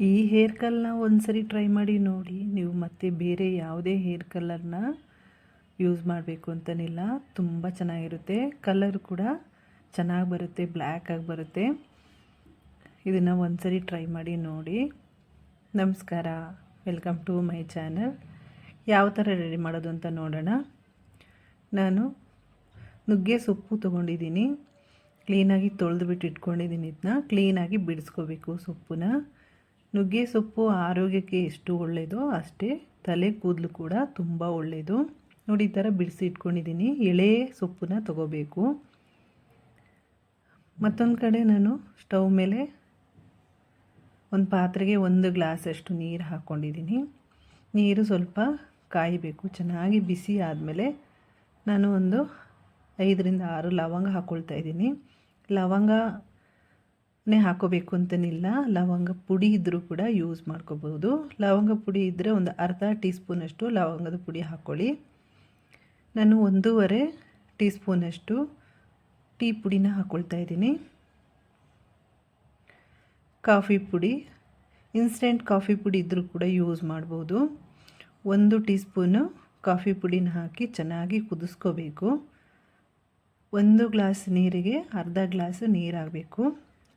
ಈ ಹೇರ್ ಕಲ್ನ ಒಂದ್ಸರಿ ಟ್ರೈ ಮಾಡಿ ನೋಡಿ. ನೀವು ಮತ್ತೆ ಬೇರೆ ಯಾವುದೇ ಹೇರ್ ಕಲರ್ನ ಯೂಸ್ ಮಾಡಬೇಕು ಅಂತನಿಲ್ಲ. ತುಂಬ ಚೆನ್ನಾಗಿರುತ್ತೆ. ಕಲರ್ ಕೂಡ ಚೆನ್ನಾಗಿ ಬರುತ್ತೆ ಬ್ಲ್ಯಾಕ್ ಆಗಿ ಬರುತ್ತೆ. ಇದನ್ನು ಒಂದ್ಸರಿ ಟ್ರೈ ಮಾಡಿ ನೋಡಿ. ನಮಸ್ಕಾರ. ವೆಲ್ಕಮ್ ಟು ಮೈ ಚಾನಲ್ ಯಾವ ಥರ ರೆಡಿ ಮಾಡೋದು ಅಂತ ನೋಡೋಣ. ನಾನು ನುಗ್ಗೆ ಸೊಪ್ಪು ತೊಗೊಂಡಿದ್ದೀನಿ. ಕ್ಲೀನಾಗಿ ತೊಳೆದುಬಿಟ್ಟು ಇಟ್ಕೊಂಡಿದ್ದೀನಿ ಇದನ್ನ ಕ್ಲೀನಾಗಿ ಬಿಡಿಸ್ಕೋಬೇಕು ಸೊಪ್ಪನ್ನ ನುಗ್ಗೆ ಸೊಪ್ಪು ಆರೋಗ್ಯಕ್ಕೆ ಎಷ್ಟು ಒಳ್ಳೆಯದೋ ಅಷ್ಟೇ ತಲೆ ಕೂದಲು ಕೂಡ ತುಂಬ ಒಳ್ಳೆಯದು ನೋಡಿ, ಈ ಥರ ಬಿಡಿಸಿ ಇಟ್ಕೊಂಡಿದ್ದೀನಿ. ಎಳೆ ಸೊಪ್ಪನ್ನ ತಗೋಬೇಕು. ಮತ್ತೊಂದು ಕಡೆ ನಾನು ಸ್ಟವ್ ಮೇಲೆ ಒಂದು ಪಾತ್ರೆಗೆ ಒಂದು ಗ್ಲಾಸಷ್ಟು ನೀರು ಹಾಕ್ಕೊಂಡಿದ್ದೀನಿ ನೀರು ಸ್ವಲ್ಪ ಕಾಯಬೇಕು. ಚೆನ್ನಾಗಿ ಬಿಸಿ ಆದಮೇಲೆ ನಾನು ಒಂದು ಐದರಿಂದ ಆರು ಲವಂಗ ಹಾಕ್ಕೊಳ್ತಾ ಇದ್ದೀನಿ. ಲವಂಗನೇ ಹಾಕೋಬೇಕು ಅಂತನಿಲ್ಲ. ಲವಂಗ ಪುಡಿ ಇದ್ದರೂ ಕೂಡ ಯೂಸ್ ಮಾಡ್ಕೋಬೋದು. ಲವಂಗ ಪುಡಿ ಇದ್ದರೆ ಒಂದು ಅರ್ಧ ಟೀ ಸ್ಪೂನಷ್ಟು ಲವಂಗದ ಪುಡಿ ಹಾಕ್ಕೊಳ್ಳಿ ನಾನು ಒಂದೂವರೆ ಟೀ ಸ್ಪೂನಷ್ಟು ಟೀ ಪುಡಿನ ಹಾಕ್ಕೊಳ್ತಾ ಇದ್ದೀನಿ. ಕಾಫಿ ಪುಡಿ ಇನ್ಸ್ಟೆಂಟ್ ಕಾಫಿ ಪುಡಿ ಇದ್ದರೂ ಕೂಡ ಯೂಸ್ ಮಾಡ್ಬೋದು. ಒಂದು ಟೀ ಸ್ಪೂನು ಕಾಫಿ ಪುಡಿನ ಹಾಕಿ ಚೆನ್ನಾಗಿ ಕುದಿಸ್ಕೋಬೇಕು. ಒಂದು ಗ್ಲಾಸ್ ನೀರಿಗೆ ಅರ್ಧ ಗ್ಲಾಸ್ ನೀರಾಗಬೇಕು.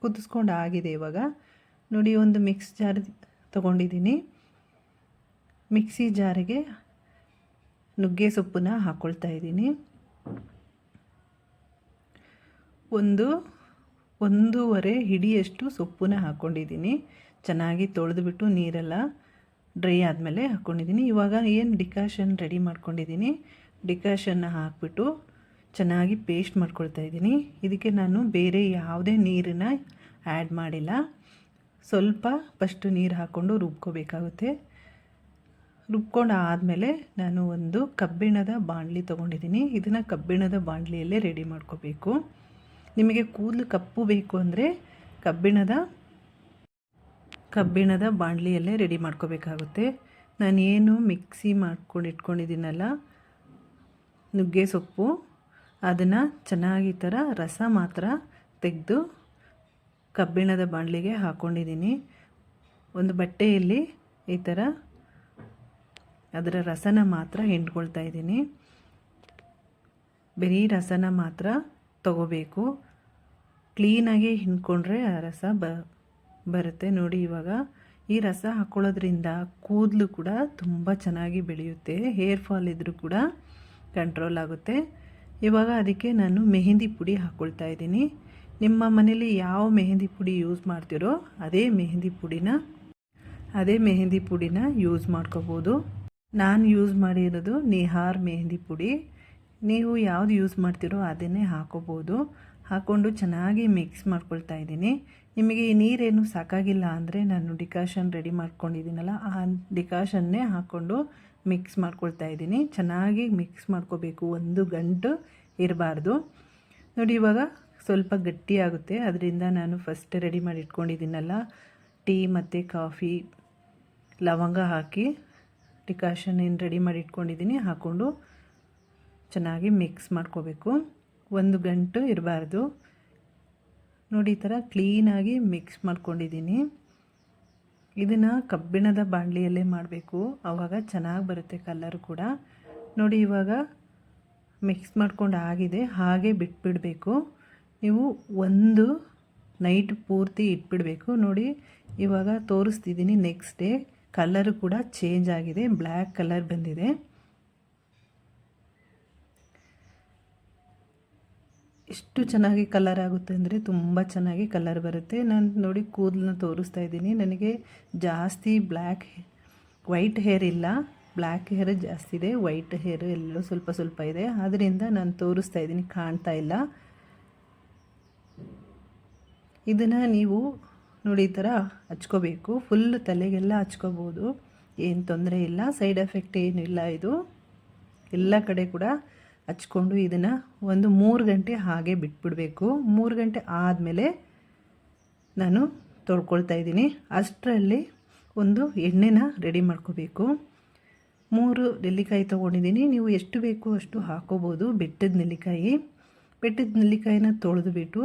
ಕುದಿಸ್ಕೊಂಡು ಆಗಿದೆ ಇವಾಗ. ನೋಡಿ, ಒಂದು ಮಿಕ್ಸ್ ಜಾರ್ ತೊಗೊಂಡಿದ್ದೀನಿ. ಮಿಕ್ಸಿ ಜಾರಿಗೆ ನುಗ್ಗೆ ಸೊಪ್ಪನ್ನ ಹಾಕ್ಕೊಳ್ತಾ ಇದ್ದೀನಿ. ಒಂದು, ಒಂದೂವರೆ ಹಿಡಿಯಷ್ಟು ಸೊಪ್ಪನ್ನ ಹಾಕ್ಕೊಂಡಿದ್ದೀನಿ ಚೆನ್ನಾಗಿ ತೊಳೆದುಬಿಟ್ಟು ನೀರೆಲ್ಲ ಡ್ರೈ ಆದಮೇಲೆ ಹಾಕ್ಕೊಂಡಿದ್ದೀನಿ ಇವಾಗ ಏನು ಡಿಕಾಷನ್ ರೆಡಿ ಮಾಡ್ಕೊಂಡಿದ್ದೀನಿ? ಡಿಕಾಷನ್ನ ಹಾಕ್ಬಿಟ್ಟು ಚೆನ್ನಾಗಿ ಪೇಸ್ಟ್ ಮಾಡ್ಕೊಳ್ತಾ ಇದ್ದೀನಿ. ಇದಕ್ಕೆ ನಾನು ಬೇರೆ ಯಾವುದೇ ನೀರನ್ನು ಆ್ಯಡ್ ಮಾಡಿಲ್ಲ. ಸ್ವಲ್ಪ ಫಸ್ಟು ನೀರು ಹಾಕ್ಕೊಂಡು ರುಬ್ಕೋಬೇಕಾಗುತ್ತೆ. ರುಬ್ಕೊಂಡು ಆದಮೇಲೆ ನಾನು ಒಂದು ಕಬ್ಬಿಣದ ಬಾಣಲಿ ತೊಗೊಂಡಿದ್ದೀನಿ. ಇದನ್ನು ಕಬ್ಬಿಣದ ಬಾಣಲಿಯಲ್ಲೇ ರೆಡಿ ಮಾಡ್ಕೋಬೇಕು. ನಿಮಗೆ ಕೂದಲು ಕಪ್ಪು ಬೇಕು ಅಂದರೆ ಕಬ್ಬಿಣದ ಕಬ್ಬಿಣದ ಬಾಣಲಿಯಲ್ಲೇ ರೆಡಿ ಮಾಡ್ಕೋಬೇಕಾಗುತ್ತೆ. ನಾನು ಏನು ಮಿಕ್ಸಿ ಮಾಡ್ಕೊಂಡು ಇಟ್ಕೊಂಡಿದ್ದೀನಲ್ಲ, ನುಗ್ಗೆ ಸೊಪ್ಪು, ಅದನ್ನು ಚೆನ್ನಾಗಿ ಥರ ರಸ ಮಾತ್ರ ತೆಗೆದು ಕಬ್ಬಿಣದ ಬಾಣಲಿಗೆ ಹಾಕ್ಕೊಂಡಿದ್ದೀನಿ ಒಂದು ಬಟ್ಟೆಯಲ್ಲಿ ಈ ಥರ ಅದರ ರಸನ ಮಾತ್ರ ಹಿಂಡ್ಕೊಳ್ತಾ ಇದ್ದೀನಿ. ಬರೀ ರಸನ ಮಾತ್ರ ತಗೋಬೇಕು. ಕ್ಲೀನಾಗಿ ಹಿಂಡ್ಕೊಂಡ್ರೆ ಆ ರಸ ಬ, ಬರುತ್ತೆ. ನೋಡಿ ಇವಾಗ ಈ ರಸ ಹಾಕ್ಕೊಳ್ಳೋದ್ರಿಂದ ಕೂದಲು ಕೂಡ ತುಂಬ ಚೆನ್ನಾಗಿ ಬೆಳೆಯುತ್ತೆ. ಹೇರ್ ಫಾಲ್ ಇದ್ದರೂ ಕೂಡ ಕಂಟ್ರೋಲ್ ಆಗುತ್ತೆ. ಇವಾಗ ಅದಕ್ಕೆ ನಾನು ಮೆಹಂದಿ ಪುಡಿ ಹಾಕ್ಕೊಳ್ತಾ ಇದ್ದೀನಿ. ನಿಮ್ಮ ಮನೇಲಿ ಯಾವ ಮೆಹಂದಿ ಪುಡಿ ಯೂಸ್ ಮಾಡ್ತೀರೋ ಅದೇ ಮೆಹಂದಿ ಪುಡಿನ, ಅದೇ ಮೆಹಂದಿ ಪುಡಿನ ಯೂಸ್ ಮಾಡ್ಕೋಬೋದು. ನಾನು ಯೂಸ್ ಮಾಡಿರೋದು ನಿಹಾರ್ ಮೆಹಂದಿ ಪುಡಿ. ನೀವು ಯಾವುದು ಯೂಸ್ ಮಾಡ್ತೀರೋ ಅದನ್ನೇ ಹಾಕೋಬೋದು. ಹಾಕ್ಕೊಂಡು ಚೆನ್ನಾಗಿ ಮಿಕ್ಸ್ ಮಾಡ್ಕೊಳ್ತಾ ಇದ್ದೀನಿ. ನಿಮಗೆ ಈ ನೀರೇನು ಸಾಕಾಗಿಲ್ಲ ಅಂದರೆ ನಾನು ಡಿಕಾಷನ್ ರೆಡಿ ಮಾಡ್ಕೊಂಡಿದ್ದೀನಲ್ಲ, ಆ ಡಿಕಾಷನ್ನೇ ಹಾಕ್ಕೊಂಡು ಮಿಕ್ಸ್ ಮಾಡ್ಕೊಳ್ತಾ ಇದ್ದೀನಿ. ಚೆನ್ನಾಗಿ ಮಿಕ್ಸ್ ಮಾಡ್ಕೋಬೇಕು, ಒಂದು ಗಂಟು ಇರಬಾರ್ದು. ನೋಡಿ ಇವಾಗ ಸ್ವಲ್ಪ ಗಟ್ಟಿಯಾಗುತ್ತೆ. ಅದರಿಂದ ನಾನು ಫಸ್ಟ್ ರೆಡಿ ಮಾಡಿ ಇಟ್ಕೊಂಡಿದ್ದೀನಲ್ಲ, ಟೀ ಮತ್ತು ಕಾಫಿ, ಲವಂಗ ಹಾಕಿ ಡಿಕಾಷನ್ ಏನು ರೆಡಿ ಮಾಡಿ ಇಟ್ಕೊಂಡಿದ್ದೀನಿ ಹಾಕ್ಕೊಂಡು ಚೆನ್ನಾಗಿ ಮಿಕ್ಸ್ ಮಾಡ್ಕೋಬೇಕು. ಒಂದು ಗಂಟು ಇರಬಾರ್ದು. ನೋಡಿ, ಈ ಥರ ಕ್ಲೀನಾಗಿ ಮಿಕ್ಸ್ ಮಾಡ್ಕೊಂಡಿದ್ದೀನಿ. ಇದನ್ನು ಕಬ್ಬಿಣದ ಬಾಣಲಿಯಲ್ಲೇ ಮಾಡಬೇಕು. ಆವಾಗ ಚೆನ್ನಾಗಿ ಬರುತ್ತೆ ಕಲ್ಲರ್ ಕೂಡ. ನೋಡಿ, ಇವಾಗ ಮಿಕ್ಸ್ ಮಾಡ್ಕೊಂಡು ಆಗಿದೆ. ಹಾಗೆ ಬಿಟ್ಬಿಡಬೇಕು. ನೀವು ಒಂದು ನೈಟ್ ಪೂರ್ತಿ ಇಟ್ಬಿಡಬೇಕು. ನೋಡಿ, ಇವಾಗ ತೋರಿಸ್ತಿದ್ದೀನಿ ನೆಕ್ಸ್ಟ್ ಡೇ. ಕಲರು ಕೂಡ ಚೇಂಜ್ ಆಗಿದೆ, ಬ್ಲ್ಯಾಕ್ ಕಲರ್ ಬಂದಿದೆ. ಎಷ್ಟು ಚೆನ್ನಾಗಿ ಕಲರ್ ಆಗುತ್ತೆ ಅಂದರೆ ತುಂಬ ಚೆನ್ನಾಗಿ ಕಲರ್ ಬರುತ್ತೆ. ನಾನು ನೋಡಿ ಕೂದಲನ್ನ ತೋರಿಸ್ತಾ ಇದ್ದೀನಿ. ನನಗೆ ಜಾಸ್ತಿ ಬ್ಲ್ಯಾಕ್, ವೈಟ್ ಹೇರ್ ಇಲ್ಲ. ಬ್ಲ್ಯಾಕ್ ಹೇರ್ ಜಾಸ್ತಿ ಇದೆ, ವೈಟ್ ಹೇರ್ ಎಲ್ಲೋ ಸ್ವಲ್ಪ ಸ್ವಲ್ಪ ಇದೆ. ಆದ್ದರಿಂದ ನಾನು ತೋರಿಸ್ತಾ ಇದ್ದೀನಿ, ಕಾಣ್ತಾ ಇಲ್ಲ. ಇದನ್ನು ನೀವು ನೋಡಿ ಈ ಥರ ಹಚ್ಕೋಬೇಕು. ಫುಲ್ ತಲೆಗೆಲ್ಲ ಹಚ್ಕೋಬೋದು. ಏನು ತೊಂದರೆ ಇಲ್ಲ. ಸೈಡ್ ಎಫೆಕ್ಟ್ ಏನಿಲ್ಲ ಇದು. ಎಲ್ಲ ಕಡೆ ಕೂಡ ಹಚ್ಕೊಂಡು ಇದನ್ನು ಒಂದು ಮೂರು ಗಂಟೆ ಹಾಗೆ ಬಿಟ್ಬಿಡಬೇಕು. ಮೂರು ಗಂಟೆ ಆದಮೇಲೆ ನಾನು ತೊಳ್ಕೊಳ್ತಾ ಇದ್ದೀನಿ. ಅಷ್ಟರಲ್ಲಿ ಒಂದು ಎಣ್ಣೆನ ರೆಡಿ ಮಾಡ್ಕೋಬೇಕು. ಮೂರು ನೆಲ್ಲಿಕಾಯಿ ತೊಗೊಂಡಿದ್ದೀನಿ. ನೀವು ಎಷ್ಟು ಬೇಕು ಅಷ್ಟು ಹಾಕೋಬೋದು. ಬೆಟ್ಟದ ನೆಲ್ಲಿಕಾಯಿ. ಬೆಟ್ಟದ ನೆಲ್ಲಿಕಾಯಿನ ತೊಳೆದುಬಿಟ್ಟು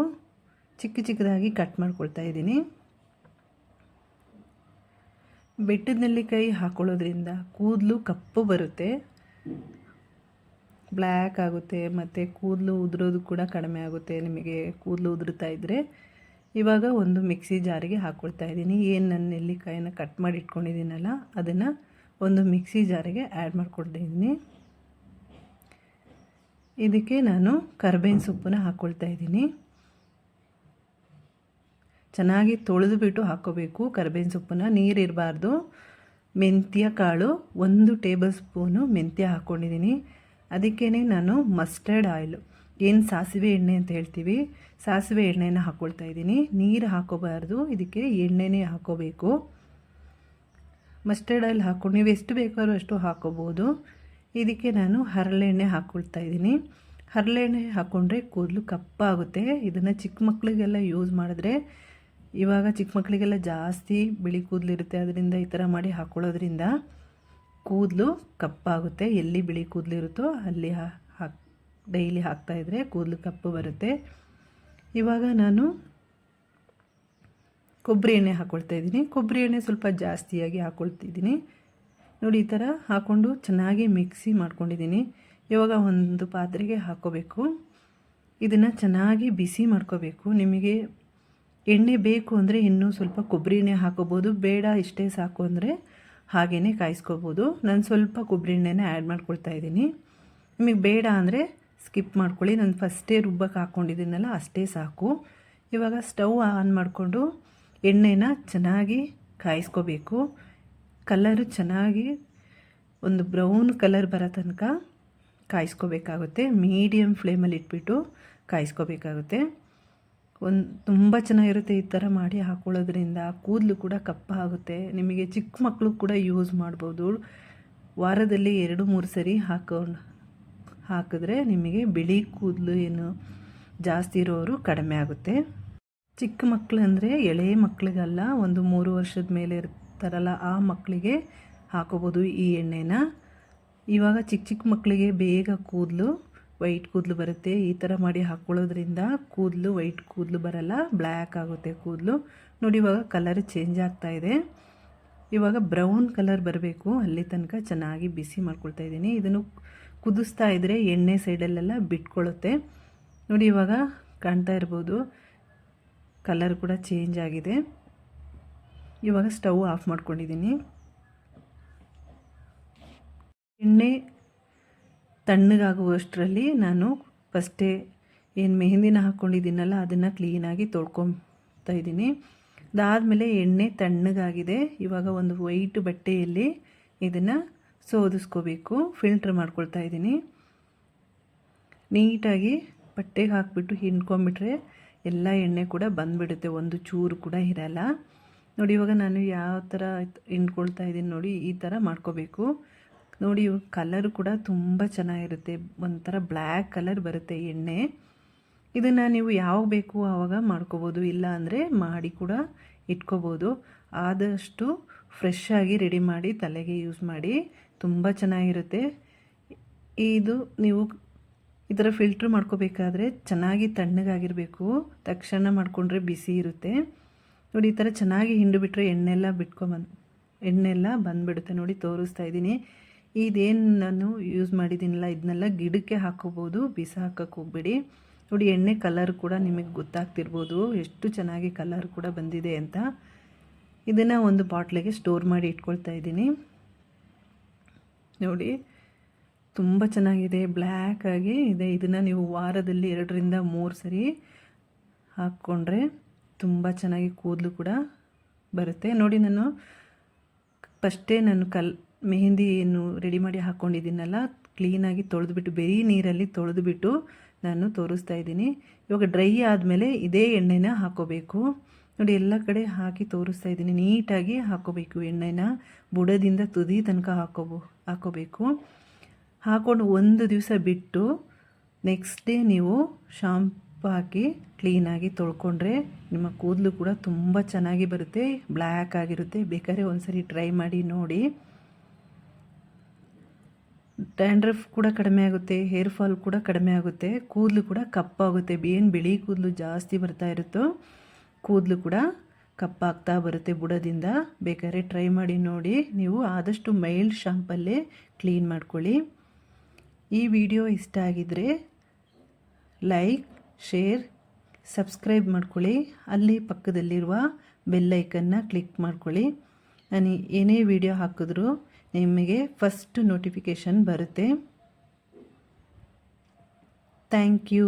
ಚಿಕ್ಕ ಚಿಕ್ಕದಾಗಿ ಕಟ್ ಮಾಡ್ಕೊಳ್ತಾ ಇದ್ದೀನಿ. ಬೆಟ್ಟದ ನೆಲ್ಲಿಕಾಯಿ ಹಾಕೊಳ್ಳೋದ್ರಿಂದ ಕೂದಲು ಕಪ್ಪು ಬರುತ್ತೆ. ಬ್ಲ್ಯಾಕ್ ಆಗುತ್ತೆ, ಮತ್ತು ಕೂದಲು ಉದುರೋದು ಕೂಡ ಕಡಿಮೆ ಆಗುತ್ತೆ. ನಿಮಗೆ ಕೂದಲು ಉದುರುತ್ತಾ ಇದ್ದರೆ ಇವಾಗ ಒಂದು ಮಿಕ್ಸಿ ಜಾರಿಗೆ ಹಾಕ್ಕೊಳ್ತಾ ಇದ್ದೀನಿ. ಏನು ನನ್ನ ನೆಲ್ಲಿಕಾಯಿನ ಕಟ್ ಮಾಡಿ ಇಟ್ಕೊಂಡಿದ್ದೀನಲ್ಲ, ಅದನ್ನು ಒಂದು ಮಿಕ್ಸಿ ಜಾರಿಗೆ ಆ್ಯಡ್ ಮಾಡ್ಕೊಳ್ತಾ ಇದ್ದೀನಿ. ಇದಕ್ಕೆ ನಾನು ಕರ್ಬೇವಿನ ಸೊಪ್ಪನ್ನು ಹಾಕ್ಕೊಳ್ತಾ ಇದ್ದೀನಿ. ಚೆನ್ನಾಗಿ ತೊಳೆದು ಬಿಟ್ಟು ಹಾಕ್ಕೋಬೇಕು ಕರ್ಬೇವಿನ ಸೊಪ್ಪನ್ನ ನೀರಿರಬಾರ್ದು ಮೆಂತ್ಯ ಕಾಳು, ಒಂದು ಟೇಬಲ್ ಸ್ಪೂನು ಮೆಂತ್ಯ ಹಾಕ್ಕೊಂಡಿದ್ದೀನಿ ಅದಕ್ಕೇ ನಾನು ಮಸ್ಟರ್ಡ್ ಆಯಿಲು. ಏನು ಸಾಸಿವೆ ಎಣ್ಣೆ ಅಂತ ಹೇಳ್ತೀವಿ. ಸಾಸಿವೆ ಎಣ್ಣೆನ ಹಾಕ್ಕೊಳ್ತಾ ಇದ್ದೀನಿ. ನೀರು ಹಾಕೋಬಾರ್ದು. ಇದಕ್ಕೆ ಎಣ್ಣೆನೇ ಹಾಕೋಬೇಕು. ಮಸ್ಟರ್ಡ್ ಆಯಿಲ್ ಹಾಕ್ಕೊಂಡು ನೀವು ಎಷ್ಟು ಬೇಕಾದ್ರೂ ಅಷ್ಟು ಹಾಕೋಬೋದು. ಇದಕ್ಕೆ ನಾನು ಹರಳೆಣ್ಣೆ ಹಾಕ್ಕೊಳ್ತಾ ಇದ್ದೀನಿ. ಹರಳೆಣ್ಣೆ ಹಾಕ್ಕೊಂಡ್ರೆ ಕೂದಲು ಕಪ್ಪಾಗುತ್ತೆ. ಇದನ್ನು ಚಿಕ್ಕ ಮಕ್ಕಳಿಗೆಲ್ಲ ಯೂಸ್ ಮಾಡಿದ್ರೆ ಇವಾಗ ಚಿಕ್ಕ ಮಕ್ಕಳಿಗೆಲ್ಲ ಜಾಸ್ತಿ ಬಿಳಿ ಕೂದಲಿರುತ್ತೆ ಅದರಿಂದ ಈ ಥರ ಮಾಡಿ ಹಾಕ್ಕೊಳ್ಳೋದ್ರಿಂದ ಕೂದಲು ಕಪ್ಪಾಗುತ್ತೆ. ಎಲ್ಲಿ ಬಿಳಿ ಕೂದಲು ಇರುತ್ತೋ ಅಲ್ಲಿ ಹಾಕ್ ಡೈಲಿ ಹಾಕ್ತಾಯಿದ್ರೆ ಕೂದಲು ಕಪ್ಪು ಬರುತ್ತೆ. ಇವಾಗ ನಾನು ಕೊಬ್ಬರಿ ಎಣ್ಣೆ ಹಾಕ್ಕೊಳ್ತಾ ಇದ್ದೀನಿ. ಕೊಬ್ಬರಿ ಎಣ್ಣೆ ಸ್ವಲ್ಪ ಜಾಸ್ತಿಯಾಗಿ ಹಾಕ್ಕೊಳ್ತಿದ್ದೀನಿ ನೋಡಿ, ಈ ಥರ ಹಾಕ್ಕೊಂಡು ಚೆನ್ನಾಗಿ ಮಿಕ್ಸಿ ಮಾಡ್ಕೊಂಡಿದ್ದೀನಿ. ಇವಾಗ ಒಂದು ಪಾತ್ರೆಗೆ ಹಾಕ್ಕೋಬೇಕು ಇದನ್ನು ಚೆನ್ನಾಗಿ ಬಿಸಿ ಮಾಡ್ಕೋಬೇಕು. ನಿಮಗೆ ಎಣ್ಣೆ ಬೇಕು ಅಂದರೆ ಇನ್ನೂ ಸ್ವಲ್ಪ ಕೊಬ್ಬರಿ ಎಣ್ಣೆ ಹಾಕೋಬೋದು. ಬೇಡ ಇಷ್ಟೇ ಸಾಕು ಅಂದರೆ ಹಾಗೇ ಕಾಯಿಸ್ಕೋಬೋದು. ನಾನು ಸ್ವಲ್ಪ ಕೊಬ್ಬರಿ ಎಣ್ಣೆನ ಆ್ಯಡ್ ಮಾಡ್ಕೊಳ್ತಾ ಇದ್ದೀನಿ. ನಿಮಗೆ ಬೇಡ ಅಂದರೆ ಸ್ಕಿಪ್ ಮಾಡ್ಕೊಳ್ಳಿ. ನಾನು ಫಸ್ಟೇ ರುಬ್ಬಕ್ಕೆ ಹಾಕ್ಕೊಂಡಿದ್ದೀನಲ್ಲ ಅಷ್ಟೇ ಸಾಕು. ಇವಾಗ ಸ್ಟವ್ ಆನ್ ಮಾಡಿಕೊಂಡು ಎಣ್ಣೆನ ಚೆನ್ನಾಗಿ ಕಾಯಿಸ್ಕೋಬೇಕು. ಕಲರು ಚೆನ್ನಾಗಿ ಒಂದು ಬ್ರೌನ್ ಕಲರ್ ಬರೋ ತನಕ ಕಾಯಿಸ್ಕೋಬೇಕಾಗುತ್ತೆ. ಮೀಡಿಯಮ್ ಫ್ಲೇಮಲ್ಲಿ ಇಟ್ಬಿಟ್ಟು ಕಾಯಿಸ್ಕೋಬೇಕಾಗುತ್ತೆ. ಒಂದು ತುಂಬ ಚೆನ್ನಾಗಿರುತ್ತೆ ಈ ಥರ ಮಾಡಿ ಹಾಕೊಳ್ಳೋದ್ರಿಂದ. ಕೂದಲು ಕೂಡ ಕಪ್ಪಾಗುತ್ತೆ ನಿಮಗೆ ಚಿಕ್ಕ ಮಕ್ಕಳು ಕೂಡ ಯೂಸ್ ಮಾಡ್ಬೋದು. ವಾರದಲ್ಲಿ ಎರಡು, ಮೂರು ಸರಿ ಹಾಕೊಂಡು, ಹಾಕಿದ್ರೆ ನಿಮಗೆ ಬಿಳಿ ಕೂದಲು ಏನು ಜಾಸ್ತಿ ಇರೋರು ಕಡಿಮೆ ಆಗುತ್ತೆ. ಚಿಕ್ಕ ಮಕ್ಕಳು ಅಂದರೆ ಎಳೆ ಮಕ್ಕಳಿಗಲ್ಲ ಒಂದು ಮೂರು ವರ್ಷದ ಮೇಲೆ ಇರ್ತಾರಲ್ಲ, ಆ ಮಕ್ಕಳಿಗೆ ಹಾಕೋಬೋದು ಈ ಎಣ್ಣೆನ. ಇವಾಗ ಚಿಕ್ಕ ಚಿಕ್ಕ ಮಕ್ಕಳಿಗೆ ಬೇಗ ಕೂದಲು ವೈಟ್ ಕೂದಲು ಬರುತ್ತೆ. ಈ ಥರ ಮಾಡಿ ಹಾಕ್ಕೊಳ್ಳೋದ್ರಿಂದ ಕೂದಲು ವೈಟ್ ಕೂದಲು ಬರಲ್ಲ, ಬ್ಲ್ಯಾಕ್ ಆಗುತ್ತೆ ಕೂದಲು. ನೋಡಿ, ಇವಾಗ ಕಲರ್ ಚೇಂಜ್ ಆಗ್ತಾ ಇದೆ. ಇವಾಗ ಬ್ರೌನ್ ಕಲರ್ ಬರಬೇಕು. ಅಲ್ಲಿ ತನಕ ಚೆನ್ನಾಗಿ ಬಿಸಿ ಮಾಡ್ಕೊಳ್ತಾ ಇದ್ದೀನಿ. ಇದನ್ನು ಕುದಿಸ್ತಾ ಇದ್ದರೆ ಎಣ್ಣೆ ಸೈಡಲ್ಲೆಲ್ಲ ಬಿಟ್ಕೊಳ್ಳುತ್ತೆ ನೋಡಿ, ಇವಾಗ ಕಾಣ್ತಾ ಇರ್ಬೋದು, ಕಲರ್ ಕೂಡ ಚೇಂಜ್ ಆಗಿದೆ. ಇವಾಗ ಸ್ಟವ್ ಆಫ್ ಮಾಡ್ಕೊಂಡಿದ್ದೀನಿ. ಎಣ್ಣೆ ತಣ್ಣಗಾಗುವಷ್ಟರಲ್ಲಿ ನಾನು ಫಸ್ಟೇ ಏನು ಮೆಹಂದಿನ ಹಾಕ್ಕೊಂಡಿದ್ದೀನಲ್ಲ ಅದನ್ನು ಕ್ಲೀನಾಗಿ ತೊಳ್ಕೊತಾ ಇದ್ದೀನಿ. ಅದಾದಮೇಲೆ ಎಣ್ಣೆ ತಣ್ಣಗಾಗಿದೆ. ಇವಾಗ ಒಂದು ವೈಟ್ ಬಟ್ಟೆಯಲ್ಲಿ ಇದನ್ನು ಸೋದಿಸ್ಕೋಬೇಕು ಫಿಲ್ಟ್ರ್ ಮಾಡ್ಕೊಳ್ತಾ ಇದ್ದೀನಿ. ನೀಟಾಗಿ ಬಟ್ಟೆಗೆ ಹಾಕಿಬಿಟ್ಟು ಹಿಂಡ್ಕೊಂಬಿಟ್ರೆ ಎಲ್ಲ ಎಣ್ಣೆ ಕೂಡ ಬಂದುಬಿಡುತ್ತೆ, ಒಂದು ಚೂರು ಕೂಡ ಇರಲ್ಲ. ನೋಡಿ, ಇವಾಗ ನಾನು ಯಾವ ಥರ ಹಿಂಡ್ಕೊಳ್ತಾ ಇದ್ದೀನಿ ನೋಡಿ, ಈ ಥರ ಮಾಡ್ಕೋಬೇಕು. ನೋಡಿ ಕಲರ್ ಕೂಡ ತುಂಬ ಚೆನ್ನಾಗಿರುತ್ತೆ. ಒಂಥರ ಬ್ಲ್ಯಾಕ್ ಕಲರ್ ಬರುತ್ತೆ ಎಣ್ಣೆ. ಇದನ್ನು ನೀವು ಯಾವಾಗ ಬೇಕು ಆವಾಗ ಮಾಡ್ಕೋಬೋದು. ಇಲ್ಲ ಅಂದರೆ ಮಾಡಿ ಕೂಡ ಇಟ್ಕೋಬೋದು. ಆದಷ್ಟು ಫ್ರೆಶ್ ಆಗಿ ರೆಡಿ ಮಾಡಿ ತಲೆಗೆ ಯೂಸ್ ಮಾಡಿ ತುಂಬ ಚೆನ್ನಾಗಿರುತ್ತೆ. ಇದು ನೀವು ಈ ಥರ ಫಿಲ್ಟ್ರ್ ಮಾಡ್ಕೋಬೇಕಾದ್ರೆ ಚೆನ್ನಾಗಿ ತಣ್ಣಗಾಗಿರಬೇಕು. ತಕ್ಷಣ ಮಾಡಿಕೊಂಡ್ರೆ ಬಿಸಿ ಇರುತ್ತೆ. ನೋಡಿ, ಈ ಥರ ಚೆನ್ನಾಗಿ ಹಿಂಡು ಬಿಟ್ಟರೆ ಎಣ್ಣೆಲ್ಲ ಎಣ್ಣೆ ಎಣ್ಣೆಲ್ಲ ಬಂದುಬಿಡುತ್ತೆ. ನೋಡಿ, ತೋರಿಸ್ತಾ ಇದ್ದೀನಿ. ಇದೇನು ನಾನು ಯೂಸ್ ಮಾಡಿದ್ದೀನಲ್ಲ ಇದನ್ನೆಲ್ಲ ಗಿಡಕ್ಕೆ ಹಾಕೋಬೋದು ಬಿಸಾಕಕ್ಕೆ ಹೋಗ್ಬೇಡಿ. ನೋಡಿ, ಎಣ್ಣೆ ಕಲರ್ ಕೂಡ ನಿಮಗೆ ಗೊತ್ತಾಗ್ತಿರ್ಬೋದು, ಎಷ್ಟು ಚೆನ್ನಾಗಿ ಕಲರ್ ಕೂಡ ಬಂದಿದೆ ಅಂತ. ಇದನ್ನು ಒಂದು ಬಾಟ್ಲಿಗೆ ಸ್ಟೋರ್ ಮಾಡಿ ಇಟ್ಕೊಳ್ತಾ ಇದ್ದೀನಿ. ನೋಡಿ, ತುಂಬ ಚೆನ್ನಾಗಿದೆ ಬ್ಲ್ಯಾಕ್ ಆಗಿ ಇದೆ. ಇದನ್ನು ನೀವು ವಾರದಲ್ಲಿ ಎರಡರಿಂದ ಮೂರು ಸರಿ ಹಾಕ್ಕೊಂಡ್ರೆ ತುಂಬ ಚೆನ್ನಾಗಿ ಕೂದಲು ಕೂಡ ಬರುತ್ತೆ. ನೋಡಿ, ನಾನು ಫಸ್ಟೇ ನಾನು ಕಲ್ ಮೆಹಂದಿಯನ್ನು ರೆಡಿ ಮಾಡಿ ಹಾಕ್ಕೊಂಡಿದ್ದೀನಲ್ಲ ಕ್ಲೀನಾಗಿ ತೊಳೆದುಬಿಟ್ಟು, ಬರೀ ನೀರಲ್ಲಿ ತೊಳೆದುಬಿಟ್ಟು ನಾನು ತೋರಿಸ್ತಾ ಇದ್ದೀನಿ. ಇವಾಗ ಡ್ರೈ ಆದಮೇಲೆ ಇದೇ ಎಣ್ಣೆನ ಹಾಕೋಬೇಕು. ನೋಡಿ, ಎಲ್ಲ ಕಡೆ ಹಾಕಿ ತೋರಿಸ್ತಾ ಇದ್ದೀನಿ. ನೀಟಾಗಿ ಹಾಕೋಬೇಕು ಎಣ್ಣೆನ. ಬುಡದಿಂದ ತುದಿ ತನಕ ಹಾಕೋಬೋ, ಹಾಕೋಬೇಕು. ಹಾಕೊಂಡು ಒಂದು ದಿವಸ ಬಿಟ್ಟು ನೆಕ್ಸ್ಟ್ ಡೇ ನೀವು ಶಾಂಪು ಹಾಕಿ ಕ್ಲೀನಾಗಿ ತೊಳ್ಕೊಂಡ್ರೆ ನಿಮ್ಮ ಕೂದಲು ಕೂಡ ತುಂಬ ಚೆನ್ನಾಗಿ ಬರುತ್ತೆ ಬ್ಲ್ಯಾಕ್ ಆಗಿರುತ್ತೆ. ಬೇಕಾದ್ರೆ ಒಂದು ಸರಿ ಟ್ರೈ ಮಾಡಿ ನೋಡಿ. ಡ್ಯಾಂಡ್ರಫ್ ಕೂಡ ಕಡಿಮೆ ಆಗುತ್ತೆ ಹೇರ್ ಫಾಲ್ ಕೂಡ ಕಡಿಮೆ ಆಗುತ್ತೆ, ಕೂದಲು ಕೂಡ ಕಪ್ಪಾಗುತ್ತೆ, ಏನು ಬಿಳಿ ಕೂದಲು ಜಾಸ್ತಿ ಬರ್ತಾ ಇರುತ್ತೋ ಕೂದಲು ಕೂಡ ಕಪ್ಪಾಗ್ತಾ ಬರುತ್ತೆ ಬುಡದಿಂದ. ಬೇಕಾದ್ರೆ ಟ್ರೈ ಮಾಡಿ ನೋಡಿ, ನೀವು ಆದಷ್ಟು ಮೈಲ್ಡ್ ಶಾಂಪಲ್ಲೇ ಕ್ಲೀನ್ ಮಾಡ್ಕೊಳ್ಳಿ. ಈ ವಿಡಿಯೋ ಇಷ್ಟ ಆಗಿದ್ದರೆ ಲೈಕ್ ಶೇರ್ ಸಬ್ಸ್ಕ್ರೈಬ್ ಮಾಡ್ಕೊಳ್ಳಿ. ಅಲ್ಲಿ ಪಕ್ಕದಲ್ಲಿರುವ ಬೆಲ್ಲೈಕನ್ನ ಕ್ಲಿಕ್ ಮಾಡ್ಕೊಳ್ಳಿ. ನಾನು ಏನೇ ವಿಡಿಯೋ ಹಾಕಿದ್ರೂ ನಿಮಗೆ ಫಸ್ಟ್ ನೋಟಿಫಿಕೇಷನ್ ಬರುತ್ತೆ. Thank you